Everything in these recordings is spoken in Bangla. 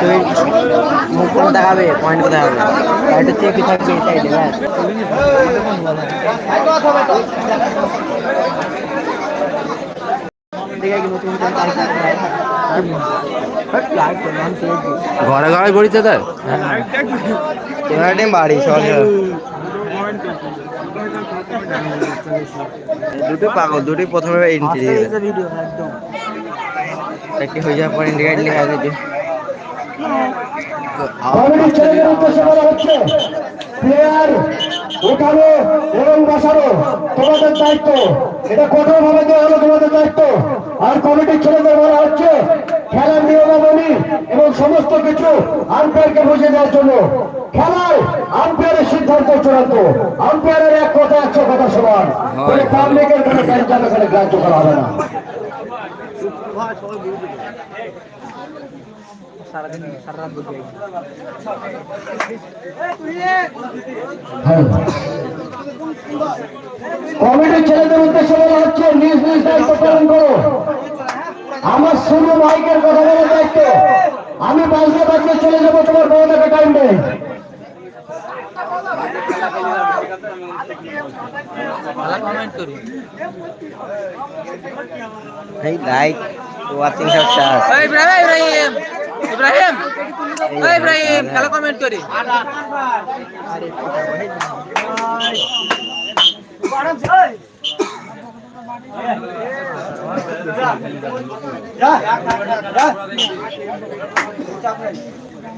তুই মুখ দেখাবে পয়েন্ট করে দেখাবে গাড়িটা চেপে থাকবে ঘরে ঘরে পড়িতে তাই বাড়ি সহজ দুটো পাগল, দুটোই প্রথমে এন্ট্রি দিয়ে একটি হয়ে যাওয়ার পর ইন্ডিকেট লেখা বলা প্লেয়ার দেওয়া বলা হচ্ছে, খেলার নিয়মাবলী এবং সমস্ত কিছু আম্পায়ারকে বুঝে দেওয়ার জন্য। খেলায় আম্পায়ারের সিদ্ধান্ত চূড়ান্ত। আম্পায়ারের এক কথা একশো কথা সমান। পাবলিকের কোনো গ্রাহ্য করা হবে না। কমিটির ছেলেদের উদ্দেশ্যে বলা হচ্ছে, নিজ নিজ দায়িত্ব পালন করো। আমার শুধু মাইকের কথা বলার দায়িত্ব। আমি বাজতে বাজতে চলে যাব তোমার বড়টাকে টাইম নেই Hey, like, watching your stars. ওই ইব্রাহিম ইব্রাহিম ইব্রাহিম ওই ইব্রাহিম খেলা কমেন্ট করি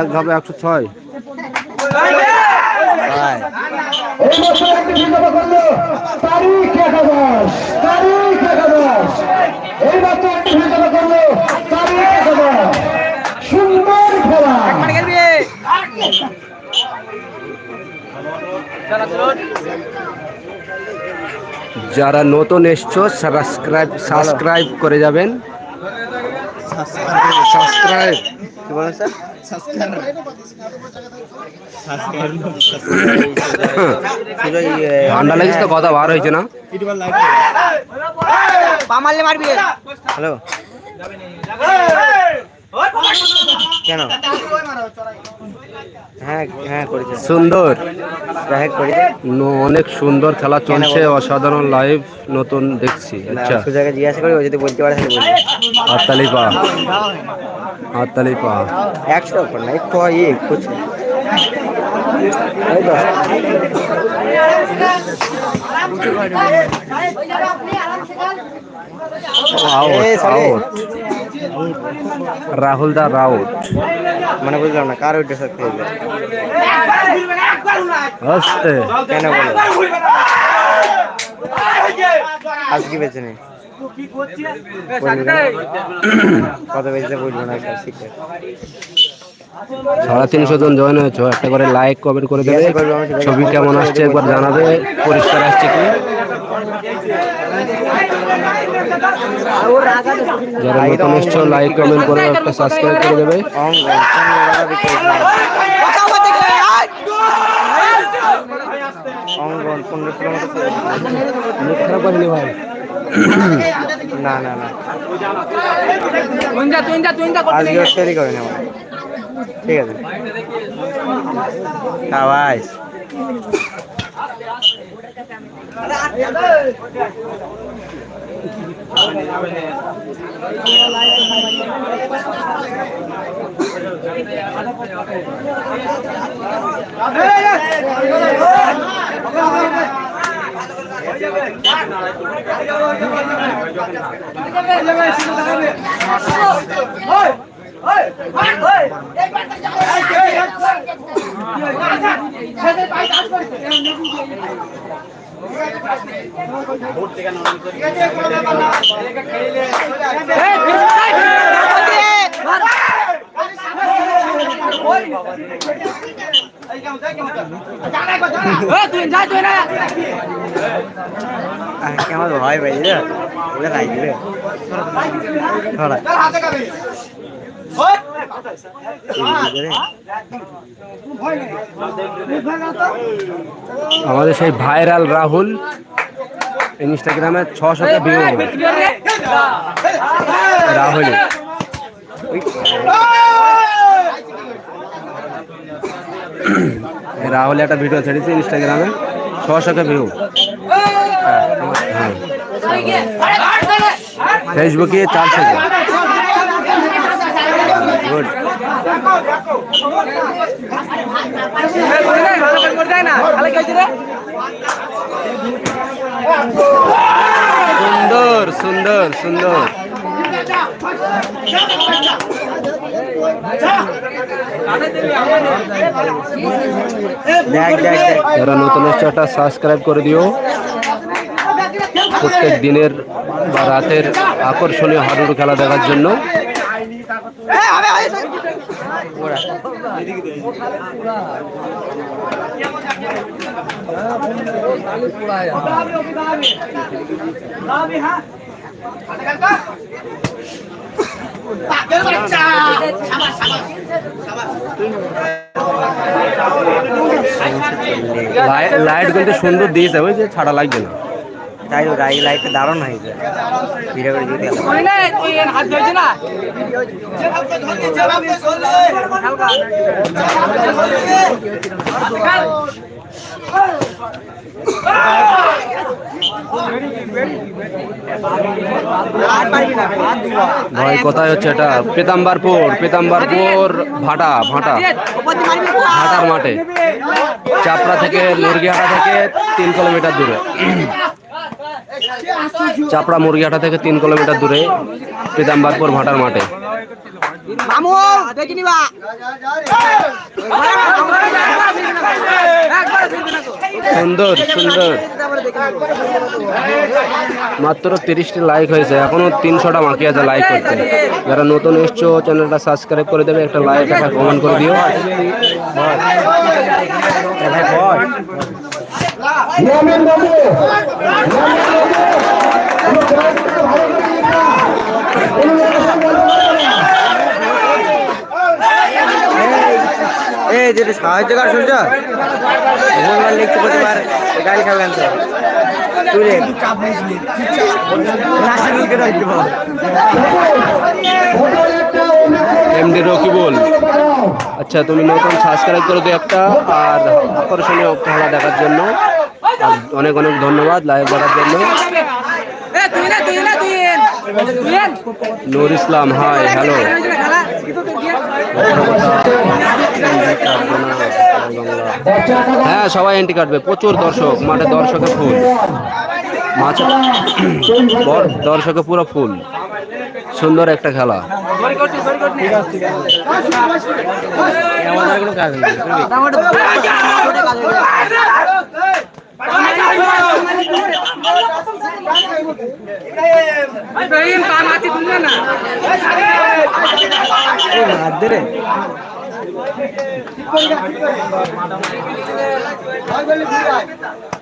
এক একশো ছয়. এই বছর একটি সিদ্ধান্ত করল। তারিখ একাদশ তারিখ একাদশ। এই বছর একটি সিদ্ধান্ত করল। তারিখ একাদশ। সুন্দর খেলা। খেলবি। যারা নতুন এসছো সাবস্ক্রাইব সাবস্ক্রাইব করে যাবেন। সাবস্ক্রাইব কি বলেন স্যার? ঠান্ডা লাগিস তো কথা বার হয়েছে না। হ্যালো কেন? হ্যাঁ হ্যাঁ করেছে। সুন্দর। অনেক সুন্দর খেলা চলছে অসাধারণ লাইভ নতুন দেখছি। আচ্ছা। সুজাকে জিজ্ঞাসা করি ও যদি বলতে পারে হাততালি পা। হাততালি পা। একশো উপর না একটু ইয়ে কুছ আউট আউট রাহুল দা রাউট মানে বুঝলাম না কার উদ্দেশ্য খেলবে? আস্তে কেন বলো? আজ কি বেছে নেই? কত বলব না সাড়ে তিনশো জন জয়েন হয়েছে একটা করে লাইক কমেন্ট করে দেবে। ছবি কেমন আসছে একবার জানাবে পরিষ্কার আসছে কি? যারা নতুন এসছো লাইক কমেন্ট করে একটা সাবস্ক্রাইব করে দেবে। না না। ঠিক আছে। একবার কেমন ভয় পাই রে ওটা রাই রে থোড়া আমাদের সেই ভাইরাল রাহুল ইনস্টাগ্রামে ছশোটা ভিউ রাহুল। রাহুল একটা ভিডিও ছেড়েছে ইনস্টাগ্রামে ছশোকে ভিউ ফেসবুকে চারশো গুড। সুন্দর সুন্দর সুন্দর। দেখ দেখ দেখ। যারা নতুন এসছে সাবস্ক্রাইব করে দিও। প্রত্যেক দিনের বা রাতের আকর্ষণীয় হাডুডু খেলা দেখার জন্য। লাইট কিন্তু সুন্দর দিয়েছে ওই যে ছাড়া লাগবে না। তাই তো রাই লাইটটা দারুণ হয়েছে। ভিডিও করে দিতে ভাই কোথায় হচ্ছে এটা। পেতাম্বারপুর পেতাম্বারপুর ভাটা ভাটা। ভাটার মাঠে। চাপড়া থেকে মুরগিহাটা থেকে তিন কিলোমিটার দূরে। চাপড়া মুরগিহাটা থেকে তিন কিলোমিটার দূরে পিতাম্বারপুর ভাটার মাঠে। সুন্দর সুন্দর। মাত্র তিরিশটি লাইক হয়েছে এখনও তিনশোটা বাকি আছে লাইক করতে। যারা নতুন এসছো চ্যানেলটা সাবস্ক্রাইব করে দেবে একটা লাইক একটা কমেন্ট করে দিও। বাবু বলতে এই যেটা সাহায্য কর সূর্য ভগবান লিখতে প্রতিবার গাড়ি খাবেন তো। এমডি রকিবুল। আচ্ছা তুমি নতুন সাবস্ক্রাইব করে দিও একটা আর আকর্ষণীয় খেলা দেখার জন্য। অনেক অনেক ধন্যবাদ লাইভ করার জন্য। নূর ইসলাম হাই হ্যালো হ্যাঁ সবাই এন্ট্রি কাটবে। প্রচুর দর্শক মাঠে দর্শকে ফুল। মাছ দর্শকে পুরো ফুল। সুন্দর একটা খেলা। আমাদের কোনো কাজ নেই ইব্রাহিম পা মাটি তুলবে না হাত দে রে তুই কি হয়েছে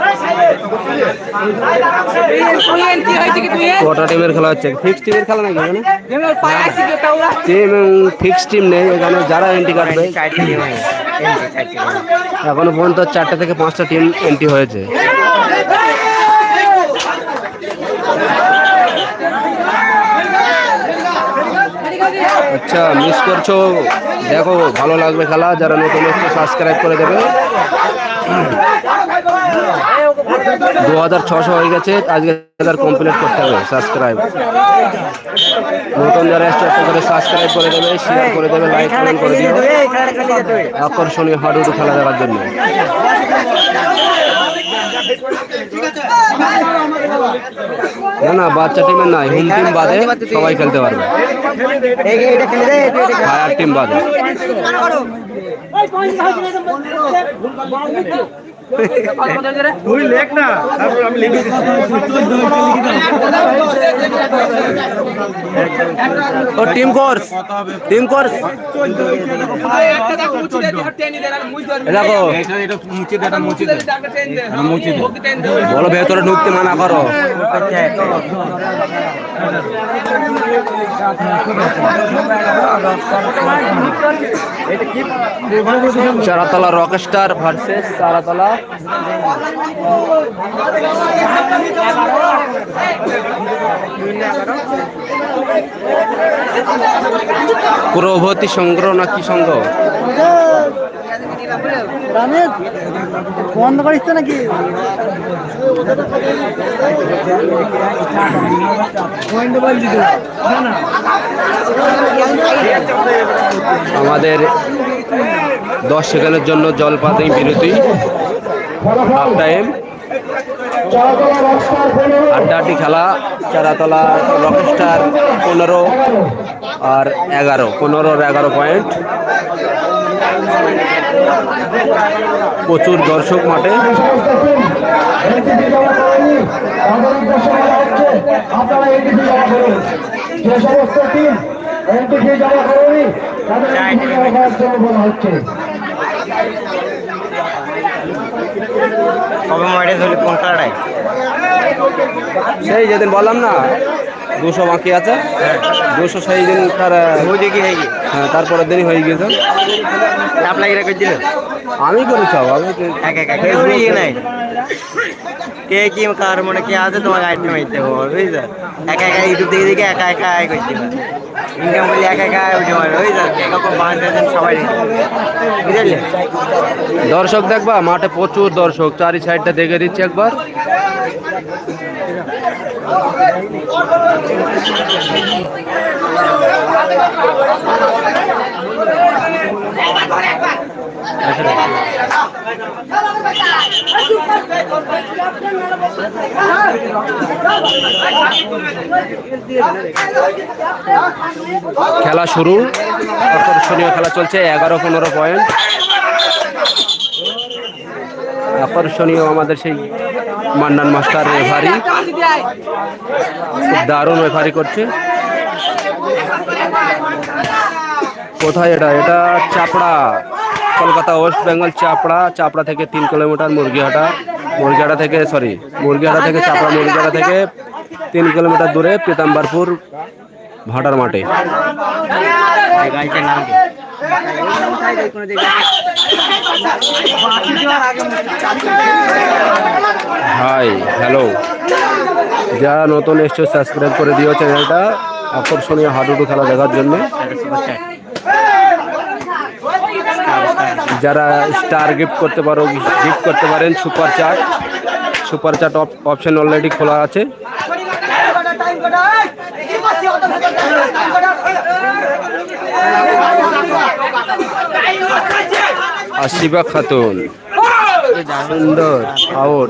কটা টিমের খেলা হচ্ছে? ফিক্স টিমের খেলা নাকি এখানে? টিম ফিক্স টিম নেই, এখানে যারা এন্ট্রি কাটবে। এখনও পর্যন্ত চারটে থেকে পাঁচটা টিম এন্ট্রি হয়েছে। আচ্ছা মিস করছ, দেখো, ভালো লাগবে খেলা। যারা নতুন একটু সাবস্ক্রাইব করে দেবে। দু হাজার ছশো হয়ে গেছে, আজকে হাজার কমপ্লিট করতে হবে সাবস্ক্রাইব নতুন যারা এসছে একটা করে সাবস্ক্রাইব করে দেবে শেয়ার করে দেবে লাইক কমেন্ট করে হবে আকর্ষণীয় হাডুডু খেলা দেখার জন্য। না না, বাচ্চা টিমের নাই হোম টিম বাদে সবাই খেলতে পারবে। ফায়ার টিম বাদে। তুই লেখ না। তারপর আমি লিখে ও টিম কোর্স টিম কোর্স দেখো। বলো, ভেতরে ঢুকতে মানা করো। চারাতলা রকস্টার ভার্সেস চারাতলা প্রভতি সংগ্রহ না কি সংঘ বন্ধ করিস নাকি? আমাদের দশ সেকেন্ডের জন্য জলপাতি বিরতি। হাফ টাইম রাস্তার খেলা, চারাতলা রকস্টার পনেরো আর এগারো, পনেরো আর এগারো পয়েন্ট। প্রচুর দর্শক মাঠে। যে সমস্ত টিম করেনি? তাদের জন্য বলা হচ্ছে। কবে মাঠে ধরলি কোন সেই যেদিন বললাম না দুশো বাকি আছে। দুশো সেই দিন তার হয়ে গিয়ে। হ্যাঁ তারপরের দিনই হয়ে গিয়েছে। রেখে দিল? আমি করেছি আমি নাই? কে কি কার মনে কে আছে তোমাকে আইটেম মাইতে হবে বুঝছ? একা একা ইউটিউব দেখে দেখে একা একা আয় করতে ইনকাম করলে একা একা আয় উঠে মারবে বুঝছ? কখন পাঁচ সবাই বুঝলি? দর্শক দেখবা মাঠে প্রচুর দর্শক চারি সাইডটা দেখে দিচ্ছি একবার। খেলা শুরু। আকর্ষণীয় খেলা চলছে, এগারো পনেরো পয়েন্ট। আকর্ষণীয় আমাদের সেই মান্নান মাস্টার রেফারি। দারুণ রেফারি করছে। কোথায় এটা? এটা চাপড়া। কলকাতা ওয়েস্ট বেঙ্গল চাপড়া চাপড়া থেকে তিন কিলোমিটার মুরগিহাটা মুরগিহাটা থেকে সরি মুরগিহাটা থেকে চাপড়া, মুরগিহাটা থেকে তিন কিলোমিটার দূরে পীতাম্বরপুর ভাটার মাঠে। হাই হ্যালো যারা নতুন এসছো সাবস্ক্রাইব করে দিও চ্যানেলটা আকর্ষণীয় হাডুডু খেলা দেখার জন্য। যারা স্টার গিফট করতে পারো গিফট করতে পারেন super chat super chat option already খোলা আছে। আশিবা খাতুন। সুন্দর আউট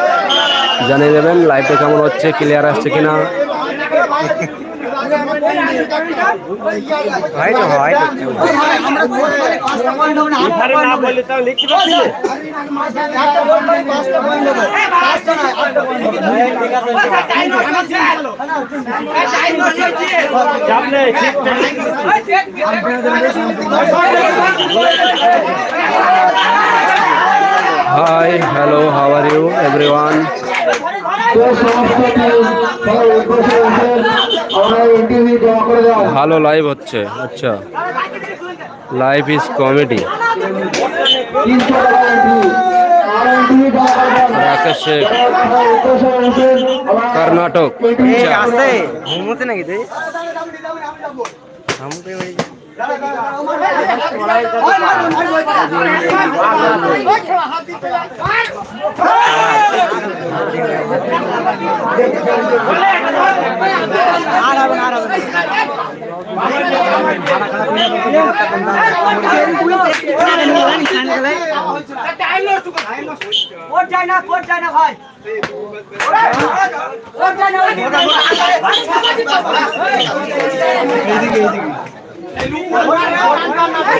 জানিয়ে দেবেন লাইভটা কেমন হচ্ছে ক্লিয়ার আসছে কিনা? Hi hello how are you everyone ভালো লাইভ হচ্ছে আচ্ছা। Live is comedy Rakesh Sheikh. Karnataka. আচ্ছা। আসতে। ঘুমোতে নাকি তুই? কোট যায় না কোট যায় না ভাই কোট যায় না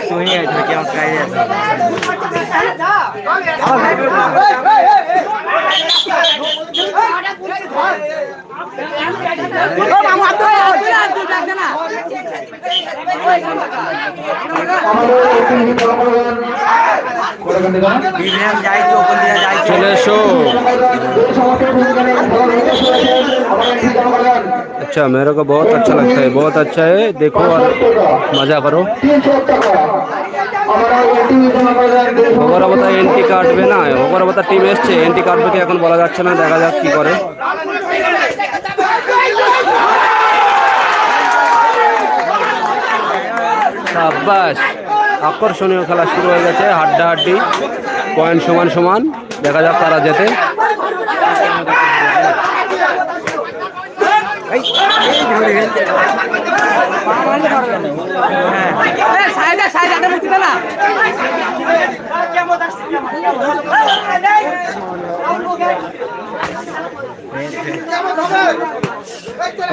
তুমি আছে কেমন কাজ আছে আমাদের ইন্টারভিউ জমা করে দেন করে দেন দিবা বিলিয়াম যাইছো ওখান দিয়ে যাইছো চলে এসো সমস্ত ভূমিকা নেই সবাই উদ্দেশ্যে বসেন আমরা এন্ট্রি জমা করে দেন अच्छा मेरे को बहुत अच्छा लगता है बहुत अच्छा है देखो और मजा करो অগরবতা এন্ট্রি কাটবে না অগরবতা টিম এসছে এন্ট্রি কাটবে কি এখন বলা যাচ্ছে না দেখা যাক কি করে। সাব্বাস আকর্ষণীয় খেলা শুরু হয়ে গেছে হাড্ডাহাড্ডি পয়েন্ট সমান সমান দেখা যাক তারা যেতে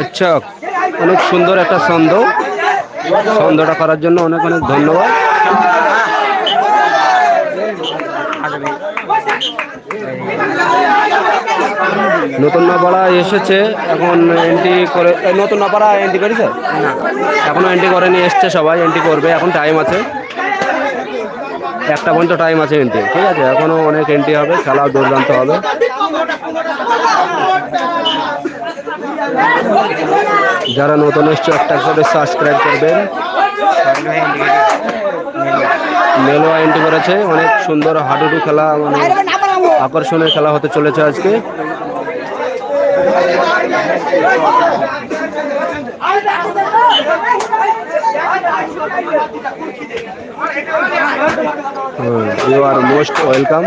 আচ্ছা অনেক সুন্দর একটা ছন্দ। ছন্দটা করার জন্য অনেক অনেক ধন্যবাদ। নতুন নাপাড়া এসেছে এখন এন্ট্রি করে নতুন নাপাড়া এন্ট্রি করেছে? না। এখনও এন্ট্রি করেনি এসছে সবাই এন্ট্রি করবে এখন টাইম আছে। একটা পর্যন্ত টাইম আছে এন্ট্রি ঠিক আছে? এখনও অনেক এন্ট্রি হবে খেলা দুর্দান্ত হবে। যারা নতুন এসছে একটা করে সাবস্ক্রাইব করবেন। মেলোয়া এন্ট্রি করেছে অনেক সুন্দর হাডুডু খেলা মানে আকর্ষণীয় খেলা হতে চলেছে আজকে। ইউ আর মোস্ট ওয়েলকাম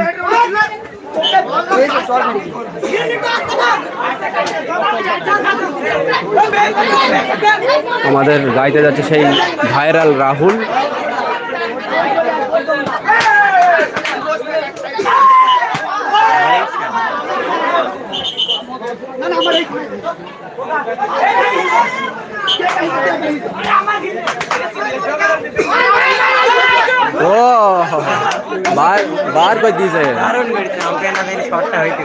আমাদের গাইতে যাচ্ছে সেই ভাইরাল রাহুল। ও বার বার করে দিয়েছে দারুণ মেরেছে আমাকে না দিলে শটটা হইতো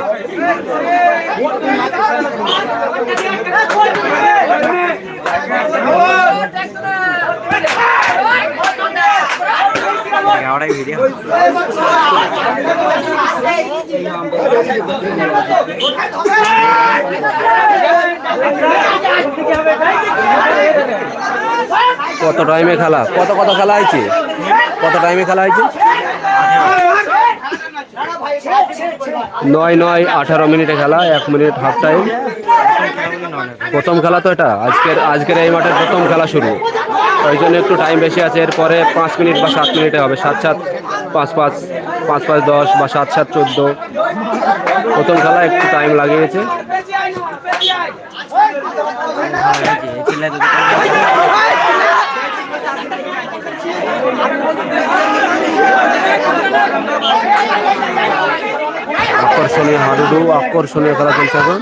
কত টাইমে খেলা? কত কত খেলা হয়েছে? কত টাইমে খেলা হয়েছে? নয় নয়, আঠারো মিনিটে খেলা, এক মিনিট হাফ টাইম প্রথম খেলা তো এটা, আজকের আজকের এই মাঠের প্রথম খেলা শুরু। ওই জন্য একটু টাইম বেশি আছে, এরপরে পাঁচ মিনিট বা সাত মিনিটে হবে। সাত সাত, পাঁচ পাঁচ পাঁচ পাঁচ, দশ বা সাত সাত, চোদ্দ। প্রথম খেলা একটু টাইম লাগিয়েছে। হাডুডু আকর্ষণীয় খেলা চলছে এখন।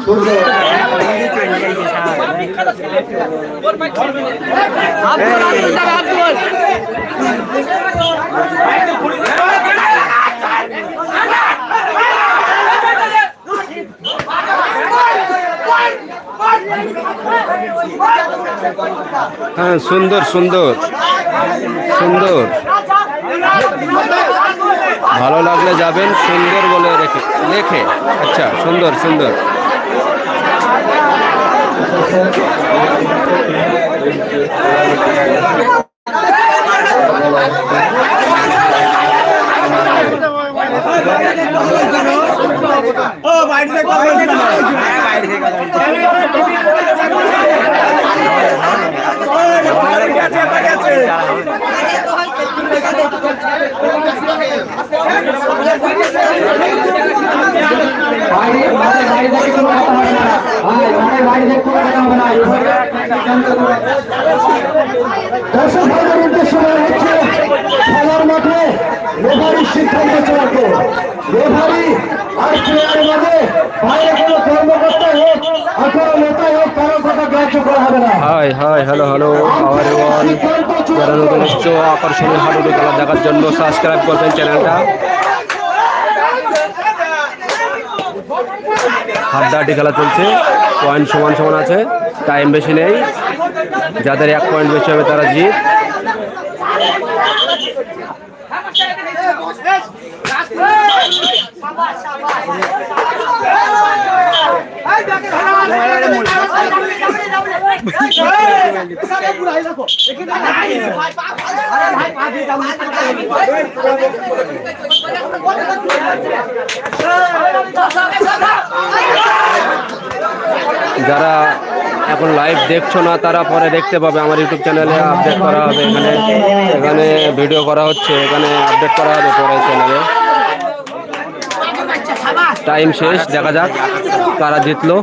হ্যাঁ সুন্দর সুন্দর। সুন্দর। ভালো লাগলে যাবেন, সুন্দর বলে রেখে লেখে আচ্ছা সুন্দর সুন্দর। ও, বাইরে থেকে বাইরে থেকে বাইরে থেকে কোনো কথা হবে না। আর বাইরে বাইরে থেকে কোনো কথা হবে না। দর্শক ভাইদের উদ্দেশ্যে বলা হচ্ছে খেলার মাঠে রেফারির সিদ্ধান্ত চূড়ান্ত। রেফারি আর প্লেয়ারের মাঝে বাইরে কোনো কর্মকর্তা হোক অথবা নেতা হোক কারও কথা গ্রাহ্য করা হবে না। Hi hi hello hello our one যারা নতুন আকর্ষণীয় হাডুডু খেলা দেখার জন্য সাবস্ক্রাইব করবেন চ্যানেলটা। হাড্ডাহাড্ডি খেলা চলছে। পয়েন্ট সমান সমান আছে। টাইম বেশি নেই। যাদের এক পয়েন্ট বেশি হবে তারা জিত। যারা এখন লাইভ দেখছ না, তারা পরে দেখতে পাবে। আমার ইউটিউব চ্যানেলে আপডেট করা হবে এখানে। এখানে ভিডিও করা হচ্ছে, এখানে আপডেট করা হবে পরে চ্যানেলে টাইম শেষ, দেখা যাক কারা জিতলো।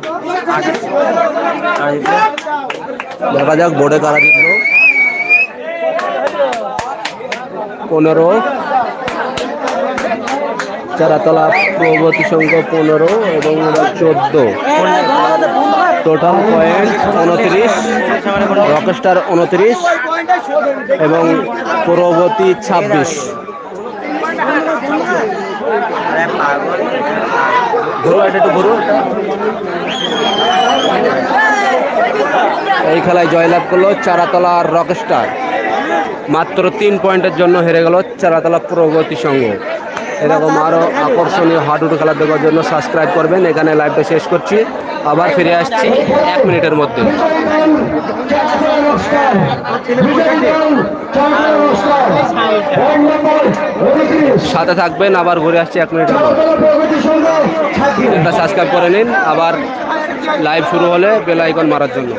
দেখা যাক বোর্ডে কারা জিতলো। পনেরো। চারাতলা প্রগতি সংঘ পনেরো এবং চোদ্দ। টোটাল পয়েন্ট উনত্রিশ রকস্টার উনত্রিশ এবং পূর্ববর্তী ছাব্বিশ। এই খেলায় জয়লাভ করল চারাতলা আর রকস্টার মাত্র তিন পয়েন্টের জন্য হেরে গেল চারাতলা প্রগতি সংঘ এরকম আরও আকর্ষণীয় হাডুডু খেলা দেখার জন্য সাবস্ক্রাইব করবেন। এখানে লাইভটা শেষ করছি। আবার ফিরে আসছি এক মিনিটের মধ্যে। সাথে থাকবেন, আবার ঘুরে আসছি এক মিনিটের এটা সাবস্ক্রাইব করে নিন। আবার লাইভ শুরু হলে বেল আইকন মারার জন্য।